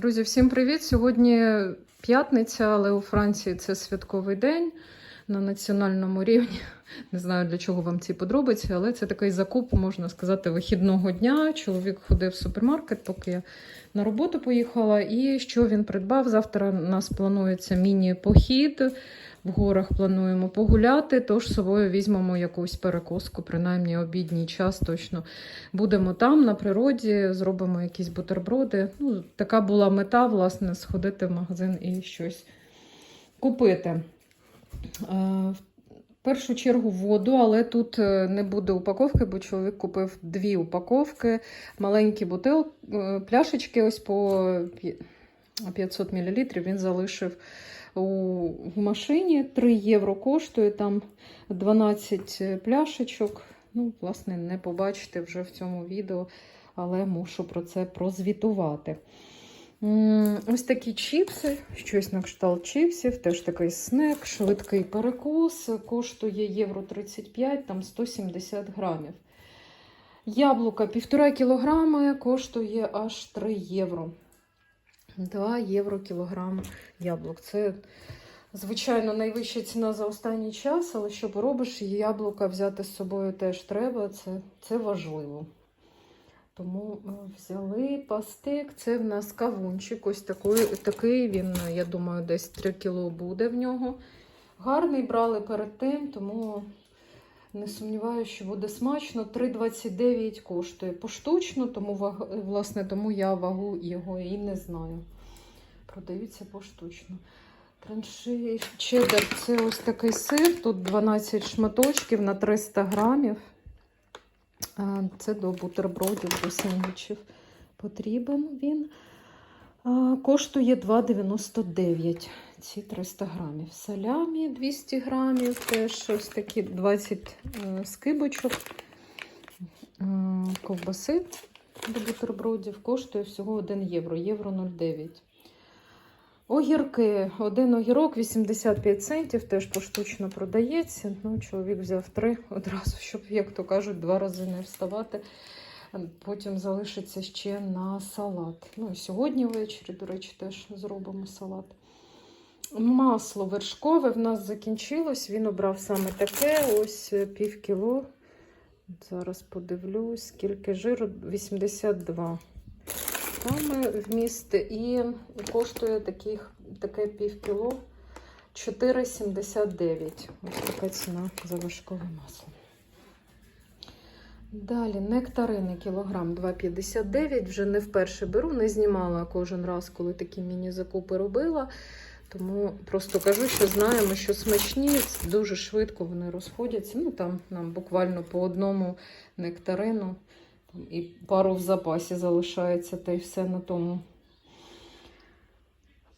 Друзі, всім привіт! Сьогодні п'ятниця, але у Франції це святковий день на національному рівні. Не знаю для чого вам ці подробиці, але це такий закуп, можна сказати, вихідного дня. Чоловік ходив в супермаркет, поки я на роботу поїхала. І що він придбав? Завтра у нас планується міні-похід. В горах плануємо погуляти, тож з собою візьмемо якусь перекуску, принаймні обідній час точно будемо там, на природі, зробимо якісь бутерброди. Ну, така була мета, власне, сходити в магазин і щось купити. Е, В першу чергу воду, але тут е, не буде упаковки, бо чоловік купив дві упаковки, маленькі бутил, е, пляшечки ось по 500 мл він залишив в машині. 3 євро коштує, там 12 пляшечок. Ну, власне, не побачите вже в цьому відео, але мушу про це прозвітувати. Ось такі чіпси, щось на кшталт чіпсів, теж такий снек, швидкий перекус, коштує євро 35, там 170 грамів. Яблука 1,5 кілограми коштує аж 3 євро. 2 євро кілограм яблук. Це, звичайно, найвища ціна за останній час, але що поробиш, яблука взяти з собою теж треба, це, це важливо. Тому е, взяли пастик. Це в нас кавунчик. Ось такий, такий він, я думаю, десь 3 кіло буде в нього. Гарний брали перед тим, тому не сумніваюся, що буде смачно. 3,29 коштує поштучно, тому власне тому я вагу його і не знаю. Продаються поштучно. Транши чеддер – це ось такий сир. Тут 12 шматочків на 300 грамів. Це до бутербродів, до сендвічів потрібен він. Коштує 2,99 ці 300 грамів. Салямі 200 грамів, теж ось такі 20 е, скибочок. Е, Ковбаси до бутербродів коштує всього 1 євро, євро 0,9. Огірки, один огірок 85 центів, теж поштучно продається. Ну, чоловік взяв три одразу, щоб, як то кажуть, два рази не вставати. Потім залишиться ще на салат. Ну і сьогодні ввечері, до речі, теж зробимо салат. Масло вершкове в нас закінчилось. Він обрав саме таке, ось е, пів кіло. Зараз подивлюсь, скільки жиру 82. Там вміст і коштує таких, таке пів кіло 4,79. Ось така ціна за вершкове масло. Далі нектарини кілограм 2,59. Вже не вперше беру, не знімала кожен раз, коли такі міні-закупи робила. Тому просто кажу, що знаємо, що смачні, дуже швидко вони розходяться. Ну там нам буквально по одному нектарину. Там І пару в запасі залишається, та й все на тому.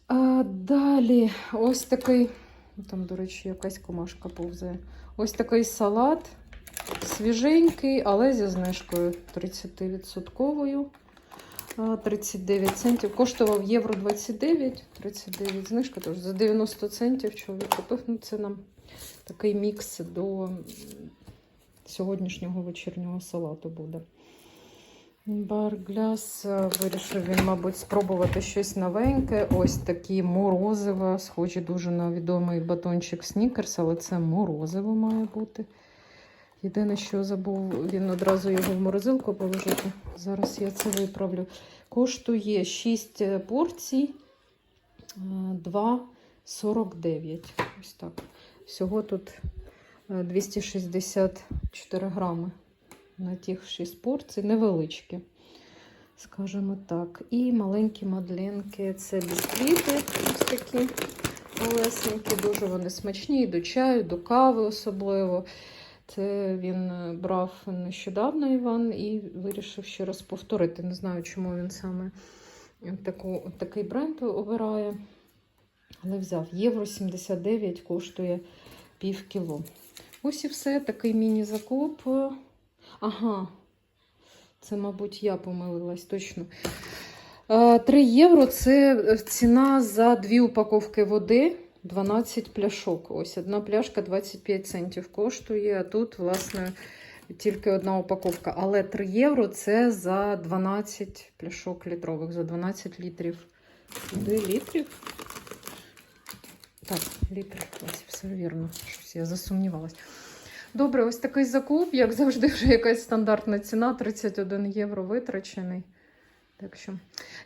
А далі ось такий, там, до речі, якась комашка повзає. Ось такий салат свіженький, але зі знижкою 30%. 39 центів. Коштував євро 29, 39 знижка, тож за 90 центів чоловік купив. Ну, це нам такий мікс до сьогоднішнього вечірнього салату буде. Баргляс вирішив він, мабуть, спробувати щось новеньке. Ось такі морозива, схожі дуже на відомий батончик Снікерс, але це морозиво має бути. Єдине, що забув, він одразу його в морозилку положити. Зараз я це виправлю. Коштує 6 порцій, е, 2,49. Ось так. Всього тут е, 264 грами на тих 6 порцій, невеличкі, скажімо так. І маленькі мадленки це бісквіти, ось такі малесенькі, дуже вони смачні, до чаю, до кави особливо. Це він е, брав нещодавно Іван і вирішив ще раз повторити. Не знаю, чому він саме таку, такий бренд обирає. Але взяв євро 79 коштує пів кіло. Ось і все, такий міні-закуп. Ага, це, мабуть, я помилилась точно. 3 євро це ціна за дві упаковки води. 12 пляшок. Ось одна пляшка 25 центів коштує. А тут, власне, тільки одна упаковка. Але 3 євро це за 12 пляшок літрових, за 12 літрів Сюди літрів. Так, літрів, ось все вірно. Щось я засумнівалась. Добре, ось такий закуп, як завжди, вже якась стандартна ціна 31 євро витрачений. Так що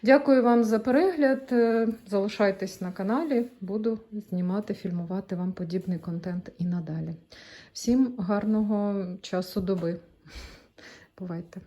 дякую вам за перегляд. Е, Залишайтесь на каналі, буду знімати, фільмувати вам подібний контент і надалі. Всім гарного часу доби. Бувайте!